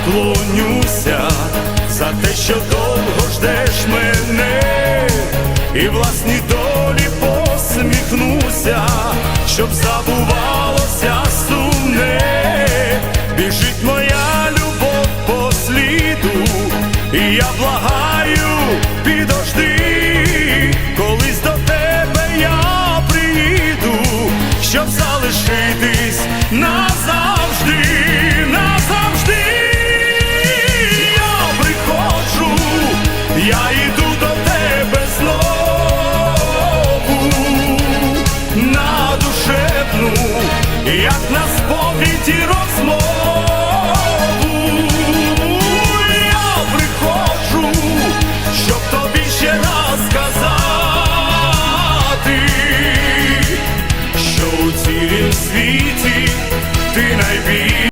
вклонюся за те, що довго ждеш мене, і власні долі посміхнуся, щоб забувалося сумне, біжить моя любов по сліду, і я благаю. як на сповіді розмову, я приходжу, щоб тобі ще раз сказати, що у цілім світі.